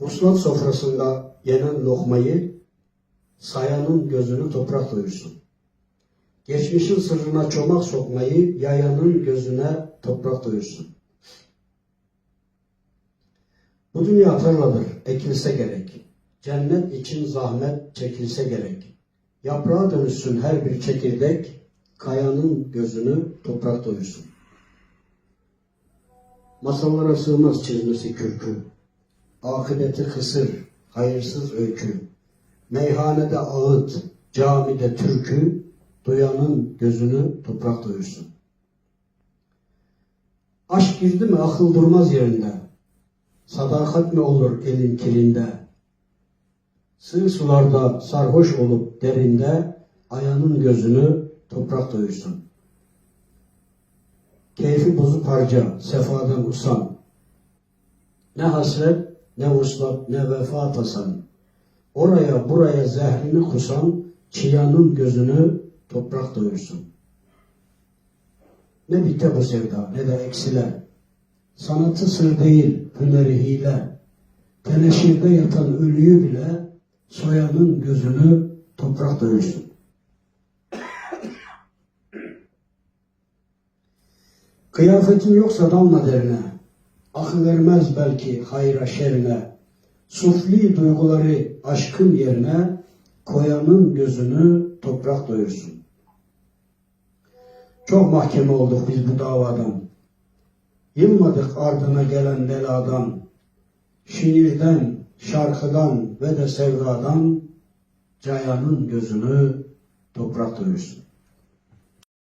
Vuslat sofrasında yenen lokmayı sayanın gözünü toprak doyursun. Geçmişin sırrına çomak sokmayı yayanın gözüne toprak doyursun. Bu dünya tarladır, ekilse gerek. Cennet için zahmet çekilse gerek. Yaprağa dönüşsün her bir çekirdek, kayanın gözünü toprak doyursun. Masallara sığmaz çizmesi kürkü. Akıbeti kısır, hayırsız öykü. Meyhanede ağıt, camide türkü, duyanın gözünü toprak doyursun. Aşk girdi mi akıl durmaz yerinde. Sadakat mi olur elin kilinde? Sığ sularda sarhoş olup derinde, ayanın gözünü toprak doyursun. Keyfi bozuk harca, sefadan usan. Ne hasret, ne vuslat, ne vefa tasan. Oraya buraya zehrini kusan, çıyanın gözünü toprak doyursun. Ne bite bu sevda, ne de eksiler. Sanatı sır değil, hüneri hile. Teneşirde yatan ölüyü bile, soyanın gözünü toprak doyursun. Kıyafetin yoksa dalma derine. Akıl vermez belki hayra şerine. Sufli duyguları aşkın yerine koyanın gözünü toprak doyursun. Çok mahkeme olduk biz bu davadan. Yılmadık ardına gelen beladan. Şiirden, şarkıdan ve de sevdadan cayanın gözünü toprak doyursun.